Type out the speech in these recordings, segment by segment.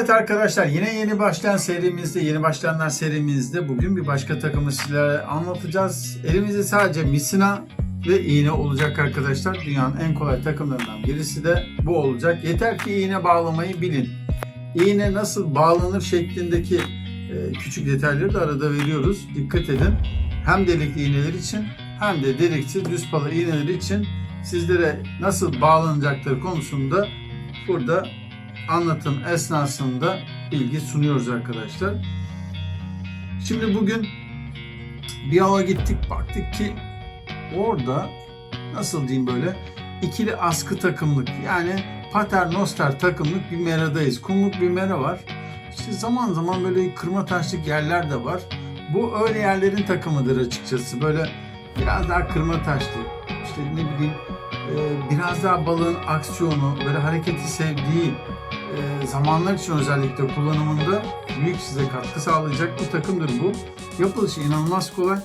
Evet arkadaşlar yine yeni başlayan serimizde, yeni başlayanlar serimizde bugün bir başka takımı sizlere anlatacağız. Elimizde sadece misina ve iğne olacak arkadaşlar. Dünyanın en kolay takımlarından birisi de bu olacak. Yeter ki iğne bağlamayı bilin. İğne nasıl bağlanır şeklindeki e, küçük detayları da arada veriyoruz. Dikkat edin. Hem delikli iğneler için hem de deliksiz düz pala iğneler için sizlere nasıl bağlanacakları konusunda burada anlatım esnasında bilgi sunuyoruz arkadaşlar. Şimdi bugün bir hava gittik baktık ki orada nasıl diyeyim böyle ikili askı takımlık yani paternoster takımlık bir meradayız. Kumluk bir mera var. İşte zaman zaman böyle kırma taşlık yerler de var. Bu öyle yerlerin takımıdır açıkçası. Böyle biraz daha kırma taşlı. İşte ne bileyim e, biraz daha balığın aksiyonu, böyle hareketi sevdiği e, zamanlar için özellikle kullanımında büyük size katkı sağlayacak bir takımdır bu. Yapılışı inanılmaz kolay.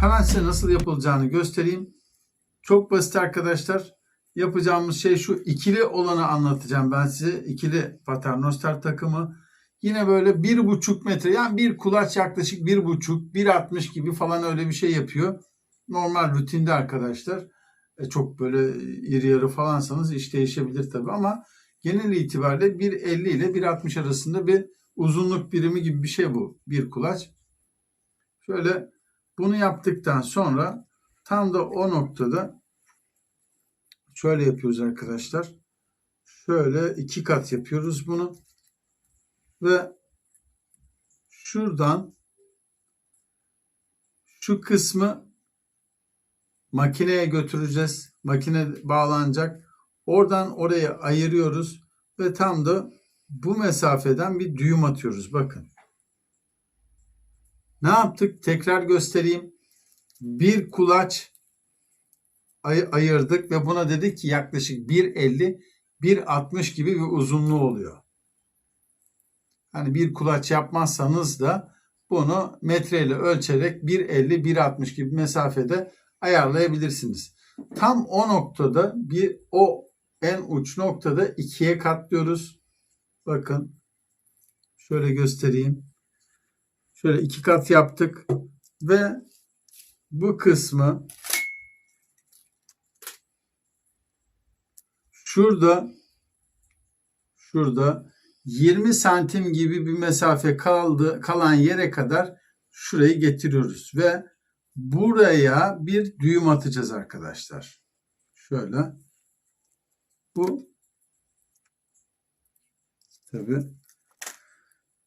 Hemen size nasıl yapılacağını göstereyim. Çok basit arkadaşlar. Yapacağımız şey şu ikili olanı anlatacağım ben size. İkili paternoster takımı. Yine böyle bir buçuk metre yani bir kulaç yaklaşık bir buçuk, bir altmış gibi falan öyle bir şey yapıyor. Normal rutinde arkadaşlar. E, çok böyle iri yarı falansanız iş değişebilir tabii ama genel itibariyle 1.50 ile 1.60 arasında bir uzunluk birimi gibi bir şey bu. Bir kulaç. Şöyle bunu yaptıktan sonra tam da o noktada şöyle yapıyoruz arkadaşlar. Şöyle iki kat yapıyoruz bunu. Ve şuradan şu kısmı makineye götüreceğiz. Makine bağlanacak. Oradan oraya ayırıyoruz ve tam da bu mesafeden bir düğüm atıyoruz. Bakın. Ne yaptık? Tekrar göstereyim. Bir kulaç ay- ayırdık ve buna dedik ki yaklaşık 1.50 1.60 gibi bir uzunluğu oluyor. Hani bir kulaç yapmazsanız da bunu metreyle ölçerek 1.50 1.60 gibi mesafede ayarlayabilirsiniz. Tam o noktada bir o en uç noktada ikiye katlıyoruz. Bakın şöyle göstereyim. Şöyle iki kat yaptık ve bu kısmı şurada şurada 20 santim gibi bir mesafe kaldı kalan yere kadar şurayı getiriyoruz ve buraya bir düğüm atacağız arkadaşlar. Şöyle. Bu tabi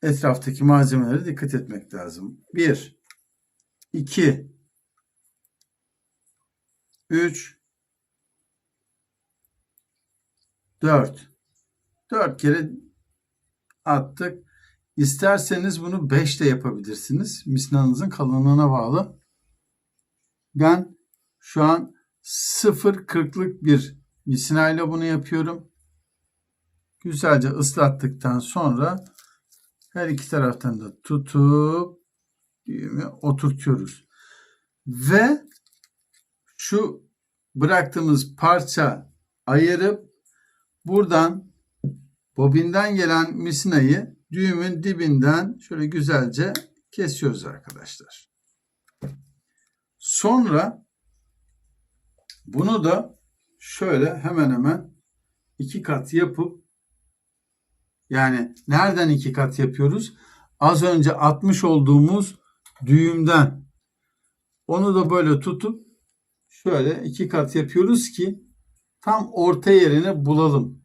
etraftaki malzemelere dikkat etmek lazım. 1 2 3 4 4 kere attık. İsterseniz bunu 5 de yapabilirsiniz. Misnanızın kalınlığına bağlı. Ben şu an 0.40'lık bir misinayla bunu yapıyorum. Güzelce ıslattıktan sonra her iki taraftan da tutup düğümü oturtuyoruz. Ve şu bıraktığımız parça ayırıp buradan bobinden gelen misinayı düğümün dibinden şöyle güzelce kesiyoruz arkadaşlar. Sonra bunu da şöyle hemen hemen iki kat yapıp yani nereden iki kat yapıyoruz? Az önce atmış olduğumuz düğümden onu da böyle tutup şöyle iki kat yapıyoruz ki tam orta yerini bulalım.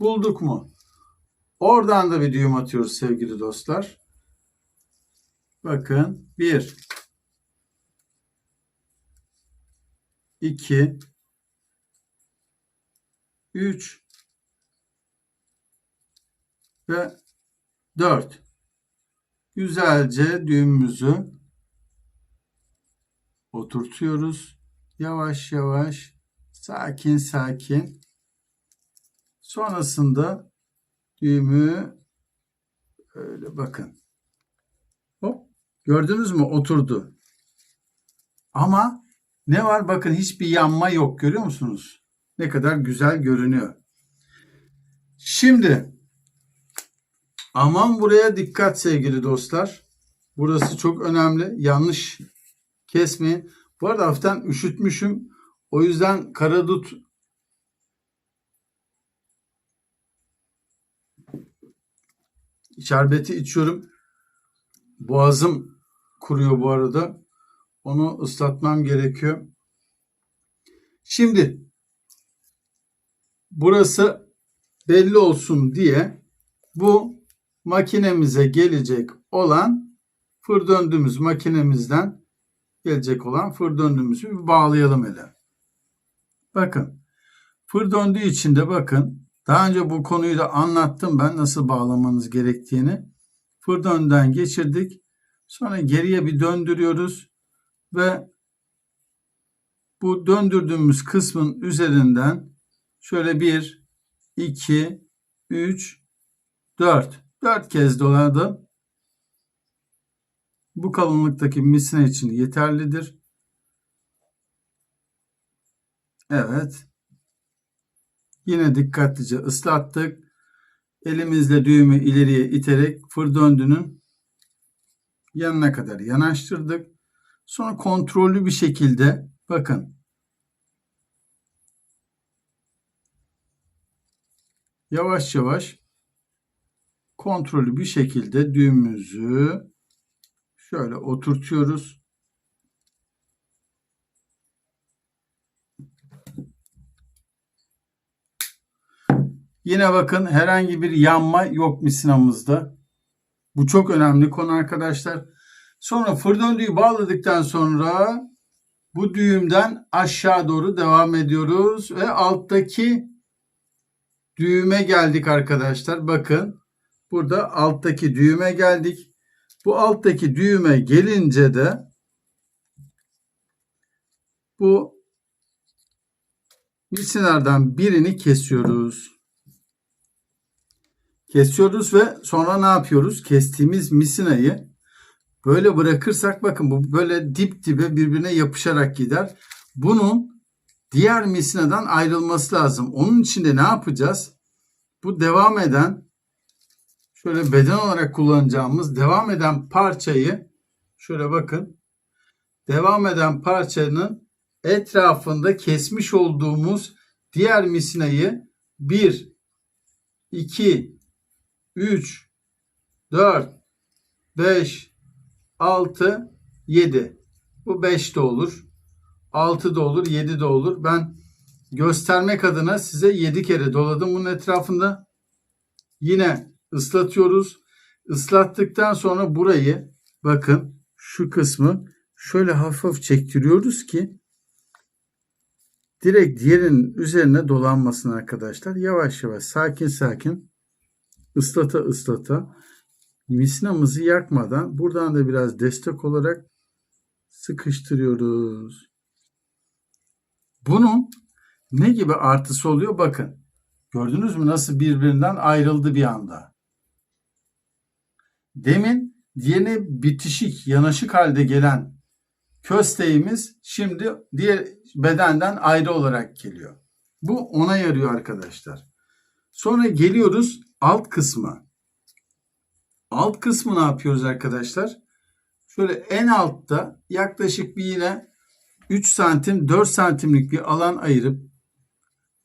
Bulduk mu? Oradan da bir düğüm atıyoruz sevgili dostlar. Bakın bir 2 3 ve 4 güzelce düğümümüzü oturtuyoruz. Yavaş yavaş sakin sakin sonrasında düğümü öyle bakın. Hop gördünüz mü oturdu. Ama ne var? Bakın hiçbir yanma yok. Görüyor musunuz? Ne kadar güzel görünüyor. Şimdi Aman buraya dikkat sevgili dostlar. Burası çok önemli. Yanlış kesmeyin. Bu arada hafiften üşütmüşüm. O yüzden karadut şerbeti içiyorum. Boğazım kuruyor bu arada. Onu ıslatmam gerekiyor. Şimdi burası belli olsun diye bu makinemize gelecek olan fır döndüğümüz makinemizden gelecek olan fır döndüğümüzü bağlayalım hele. Bakın fır döndüğü için de bakın daha önce bu konuyu da anlattım ben nasıl bağlamanız gerektiğini. Fır dönden geçirdik. Sonra geriye bir döndürüyoruz ve bu döndürdüğümüz kısmın üzerinden şöyle 1, 2, 3, 4. 4 kez doladım. Bu kalınlıktaki misine için yeterlidir. Evet. Yine dikkatlice ıslattık. Elimizle düğümü ileriye iterek fır döndünün yanına kadar yanaştırdık. Sonra kontrollü bir şekilde bakın yavaş yavaş kontrollü bir şekilde düğümümüzü şöyle oturtuyoruz. Yine bakın herhangi bir yanma yok misinamızda. Bu çok önemli konu arkadaşlar. Sonra fır döndüğü bağladıktan sonra bu düğümden aşağı doğru devam ediyoruz ve alttaki düğüme geldik arkadaşlar. Bakın burada alttaki düğüme geldik. Bu alttaki düğüme gelince de bu misinardan birini kesiyoruz. Kesiyoruz ve sonra ne yapıyoruz? Kestiğimiz misinayı böyle bırakırsak bakın bu böyle dip dibe birbirine yapışarak gider. Bunun diğer misinadan ayrılması lazım. Onun için de ne yapacağız? Bu devam eden şöyle beden olarak kullanacağımız devam eden parçayı şöyle bakın. Devam eden parçanın etrafında kesmiş olduğumuz diğer misinayı 1 2 3 4 5 6 7 bu 5 de olur. 6 da olur, 7 de olur. Ben göstermek adına size 7 kere doladım bunun etrafında. Yine ıslatıyoruz. Islattıktan sonra burayı bakın şu kısmı şöyle hafif çektiriyoruz ki direkt diğerinin üzerine dolanmasın arkadaşlar. Yavaş yavaş sakin sakin ıslata ıslata misinamızı yakmadan buradan da biraz destek olarak sıkıştırıyoruz. Bunun ne gibi artısı oluyor bakın. Gördünüz mü nasıl birbirinden ayrıldı bir anda. Demin yeni bitişik, yanaşık halde gelen kösteğimiz şimdi diğer bedenden ayrı olarak geliyor. Bu ona yarıyor arkadaşlar. Sonra geliyoruz alt kısma. Alt kısmı ne yapıyoruz arkadaşlar? Şöyle en altta yaklaşık bir yine 3 santim 4 santimlik bir alan ayırıp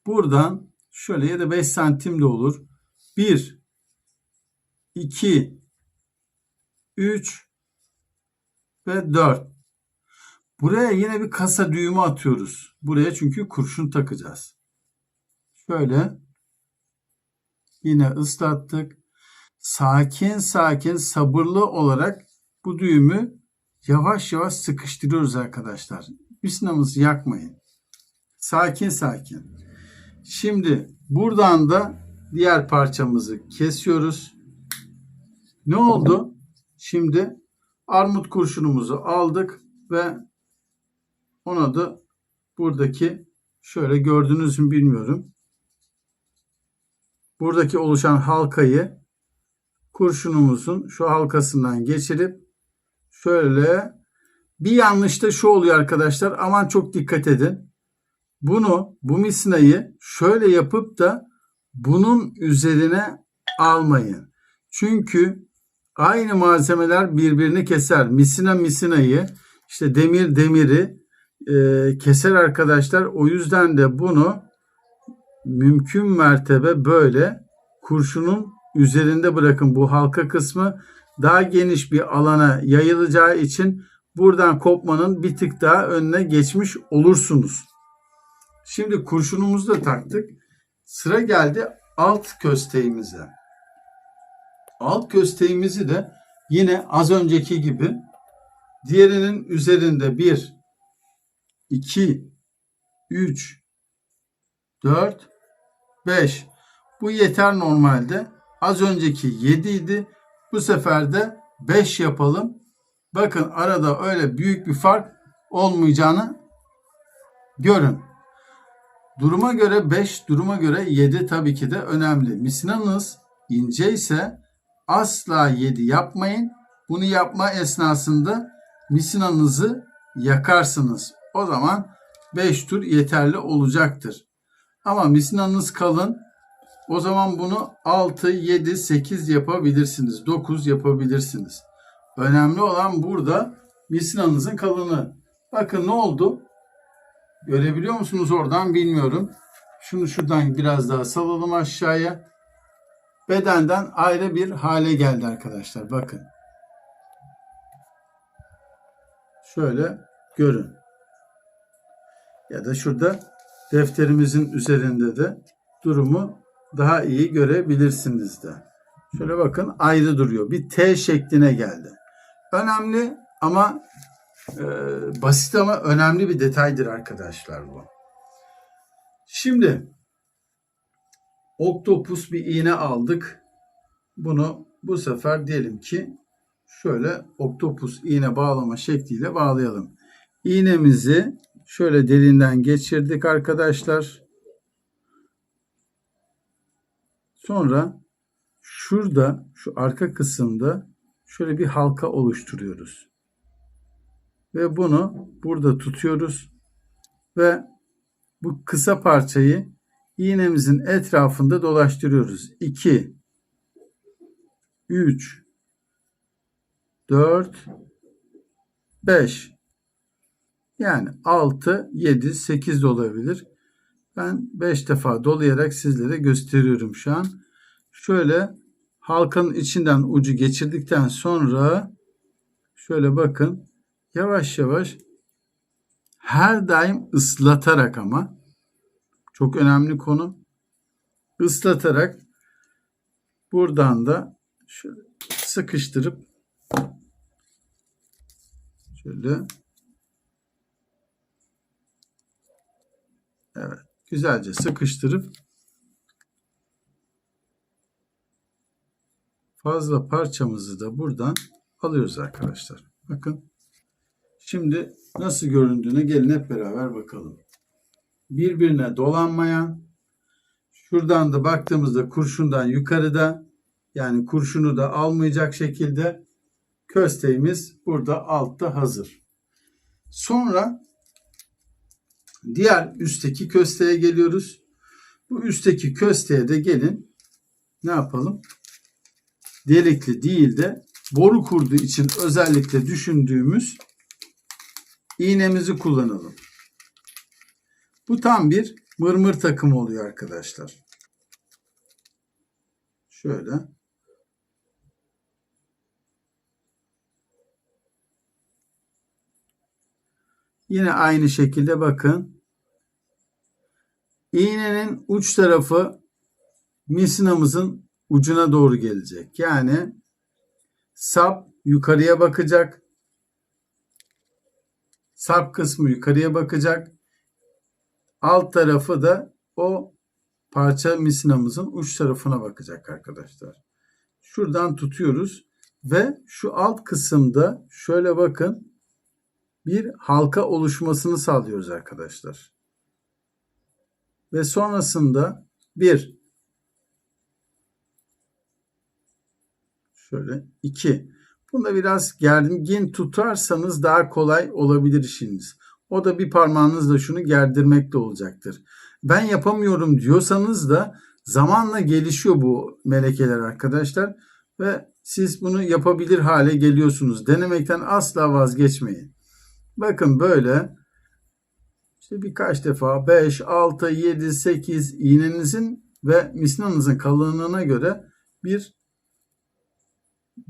buradan şöyle ya da 5 santim de olur. 1 2 3 ve 4. Buraya yine bir kasa düğümü atıyoruz. Buraya çünkü kurşun takacağız. Şöyle yine ıslattık. Sakin sakin sabırlı olarak bu düğümü yavaş yavaş sıkıştırıyoruz arkadaşlar. Misinamızı yakmayın. Sakin sakin. Şimdi buradan da diğer parçamızı kesiyoruz. Ne oldu? Şimdi armut kurşunumuzu aldık ve ona da buradaki şöyle gördünüz mü bilmiyorum. Buradaki oluşan halkayı kurşunumuzun şu halkasından geçirip şöyle bir yanlış da şu oluyor arkadaşlar. Aman çok dikkat edin. Bunu bu misinayı şöyle yapıp da bunun üzerine almayın. Çünkü aynı malzemeler birbirini keser. Misina misinayı, işte demir demiri e, keser arkadaşlar. O yüzden de bunu mümkün mertebe böyle kurşunun üzerinde bırakın bu halka kısmı daha geniş bir alana yayılacağı için buradan kopmanın bir tık daha önüne geçmiş olursunuz. Şimdi kurşunumuzu da taktık. Sıra geldi alt kösteğimize. Alt kösteğimizi de yine az önceki gibi diğerinin üzerinde 1, 2, 3, 4, 5. Bu yeter normalde. Az önceki 7 idi. Bu sefer de 5 yapalım. Bakın arada öyle büyük bir fark olmayacağını görün. Duruma göre 5, duruma göre 7 tabii ki de önemli. Misinanız ince ise asla 7 yapmayın. Bunu yapma esnasında misinanızı yakarsınız. O zaman 5 tur yeterli olacaktır. Ama misinanız kalın. O zaman bunu 6, 7, 8 yapabilirsiniz. 9 yapabilirsiniz. Önemli olan burada misinanızın kalınlığı. Bakın ne oldu? Görebiliyor musunuz oradan bilmiyorum. Şunu şuradan biraz daha salalım aşağıya. Bedenden ayrı bir hale geldi arkadaşlar. Bakın. Şöyle görün. Ya da şurada defterimizin üzerinde de durumu daha iyi görebilirsiniz de. Şöyle bakın ayrı duruyor. Bir T şekline geldi. Önemli ama e, basit ama önemli bir detaydır arkadaşlar bu. Şimdi oktopus bir iğne aldık. Bunu bu sefer diyelim ki şöyle oktopus iğne bağlama şekliyle bağlayalım. İğnemizi şöyle delinden geçirdik arkadaşlar. Sonra şurada şu arka kısımda şöyle bir halka oluşturuyoruz. Ve bunu burada tutuyoruz. Ve bu kısa parçayı iğnemizin etrafında dolaştırıyoruz. 2 3 4 5 yani 6, 7, 8 de olabilir. Ben 5 defa dolayarak sizlere gösteriyorum şu an. Şöyle halkanın içinden ucu geçirdikten sonra şöyle bakın yavaş yavaş her daim ıslatarak ama çok önemli konu ıslatarak buradan da şöyle sıkıştırıp şöyle Evet. Güzelce sıkıştırıp fazla parçamızı da buradan alıyoruz arkadaşlar. Bakın. Şimdi nasıl göründüğüne gelin hep beraber bakalım. Birbirine dolanmayan şuradan da baktığımızda kurşundan yukarıda yani kurşunu da almayacak şekilde kösteğimiz burada altta hazır. Sonra Diğer üstteki kösteğe geliyoruz. Bu üstteki kösteğe de gelin ne yapalım? Delikli değil de boru kurdu için özellikle düşündüğümüz iğnemizi kullanalım. Bu tam bir mırmır takımı oluyor arkadaşlar. Şöyle. Yine aynı şekilde bakın. İğnenin uç tarafı misinamızın ucuna doğru gelecek. Yani sap yukarıya bakacak. Sap kısmı yukarıya bakacak. Alt tarafı da o parça misinamızın uç tarafına bakacak arkadaşlar. Şuradan tutuyoruz ve şu alt kısımda şöyle bakın bir halka oluşmasını sağlıyoruz arkadaşlar. Ve sonrasında bir şöyle iki. Bunda biraz gergin tutarsanız daha kolay olabilir işiniz. O da bir parmağınızla şunu gerdirmekle olacaktır. Ben yapamıyorum diyorsanız da zamanla gelişiyor bu melekeler arkadaşlar. Ve siz bunu yapabilir hale geliyorsunuz. Denemekten asla vazgeçmeyin. Bakın böyle işte birkaç defa 5, 6, 7, 8 iğnenizin ve misinanızın kalınlığına göre bir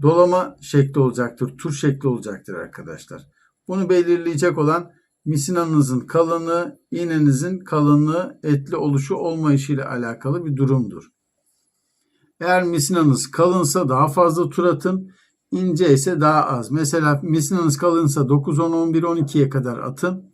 dolama şekli olacaktır. Tur şekli olacaktır arkadaşlar. Bunu belirleyecek olan misinanızın kalınlığı, iğnenizin kalınlığı, etli oluşu olmayışı ile alakalı bir durumdur. Eğer misinanız kalınsa daha fazla tur atın, ince ise daha az. Mesela misinanız kalınsa 9, 10, 11, 12'ye kadar atın.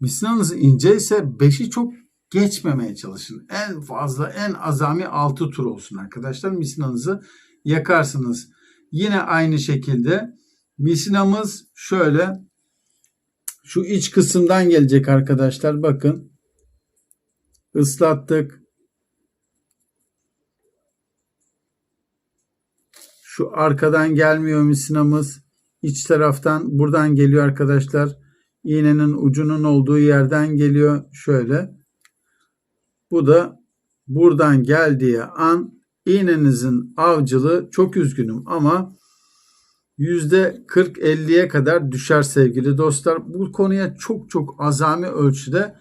Misinanız ince ise 5'i çok geçmemeye çalışın. En fazla en azami 6 tur olsun arkadaşlar. Misinanızı yakarsınız. Yine aynı şekilde misinamız şöyle şu iç kısımdan gelecek arkadaşlar. Bakın. Islattık. Şu arkadan gelmiyor misinamız. İç taraftan buradan geliyor arkadaşlar. İğnenin ucunun olduğu yerden geliyor. Şöyle. Bu da buradan geldiği an iğnenizin avcılığı çok üzgünüm ama %40-50'ye kadar düşer sevgili dostlar. Bu konuya çok çok azami ölçüde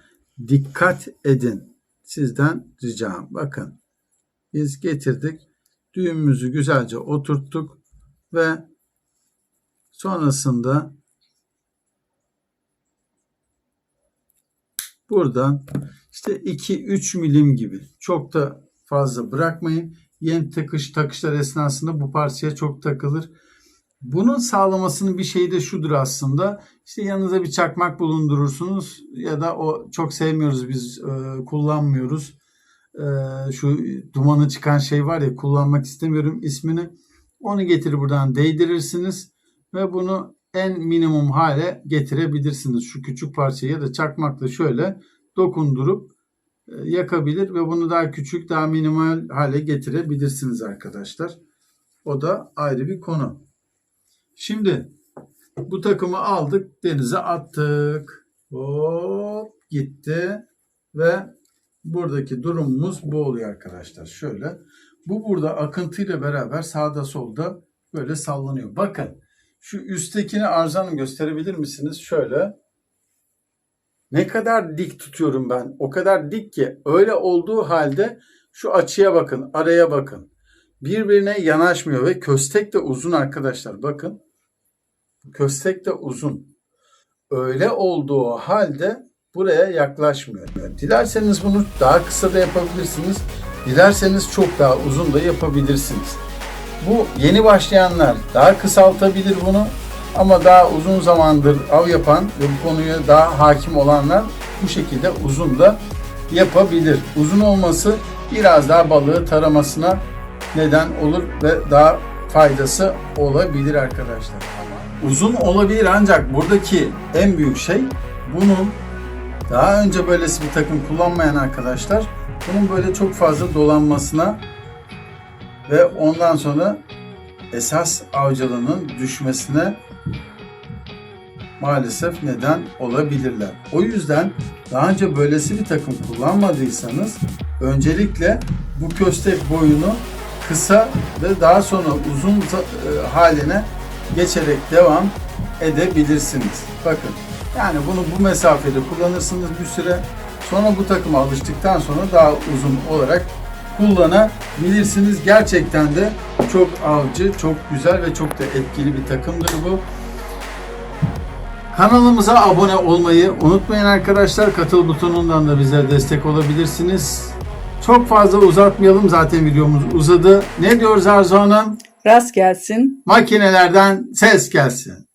dikkat edin. Sizden ricam. Bakın biz getirdik. Düğümümüzü güzelce oturttuk ve sonrasında buradan işte 2-3 milim gibi çok da fazla bırakmayın. Yem takış takışlar esnasında bu parçaya çok takılır. Bunun sağlamasının bir şeyi de şudur aslında. İşte yanınıza bir çakmak bulundurursunuz ya da o çok sevmiyoruz biz e, kullanmıyoruz. E, şu dumanı çıkan şey var ya kullanmak istemiyorum ismini. Onu getirip buradan değdirirsiniz ve bunu en minimum hale getirebilirsiniz. Şu küçük parçayı ya da çakmakla şöyle dokundurup yakabilir ve bunu daha küçük, daha minimal hale getirebilirsiniz arkadaşlar. O da ayrı bir konu. Şimdi bu takımı aldık, denize attık. Hop gitti ve buradaki durumumuz bu oluyor arkadaşlar. Şöyle bu burada akıntıyla beraber sağda solda böyle sallanıyor. Bakın şu üsttekini arzanım gösterebilir misiniz? Şöyle ne kadar dik tutuyorum ben. O kadar dik ki öyle olduğu halde şu açıya bakın, araya bakın. Birbirine yanaşmıyor ve köstek de uzun arkadaşlar. Bakın. Köstek de uzun. Öyle olduğu halde buraya yaklaşmıyor. Dilerseniz bunu daha kısa da yapabilirsiniz. Dilerseniz çok daha uzun da yapabilirsiniz. Bu yeni başlayanlar daha kısaltabilir bunu ama daha uzun zamandır av yapan ve bu konuya daha hakim olanlar bu şekilde uzun da yapabilir. Uzun olması biraz daha balığı taramasına neden olur ve daha faydası olabilir arkadaşlar. Uzun olabilir ancak buradaki en büyük şey bunun daha önce böylesi bir takım kullanmayan arkadaşlar bunun böyle çok fazla dolanmasına ve ondan sonra esas avcılığının düşmesine maalesef neden olabilirler. O yüzden daha önce böylesi bir takım kullanmadıysanız öncelikle bu köstek boyunu kısa ve daha sonra uzun e, haline geçerek devam edebilirsiniz. Bakın yani bunu bu mesafede kullanırsınız bir süre. Sonra bu takıma alıştıktan sonra daha uzun olarak kullanabilirsiniz. Gerçekten de çok avcı, çok güzel ve çok da etkili bir takımdır bu. Kanalımıza abone olmayı unutmayın arkadaşlar. Katıl butonundan da bize destek olabilirsiniz. Çok fazla uzatmayalım. Zaten videomuz uzadı. Ne diyoruz Arzu Hanım? Rast gelsin. Makinelerden ses gelsin.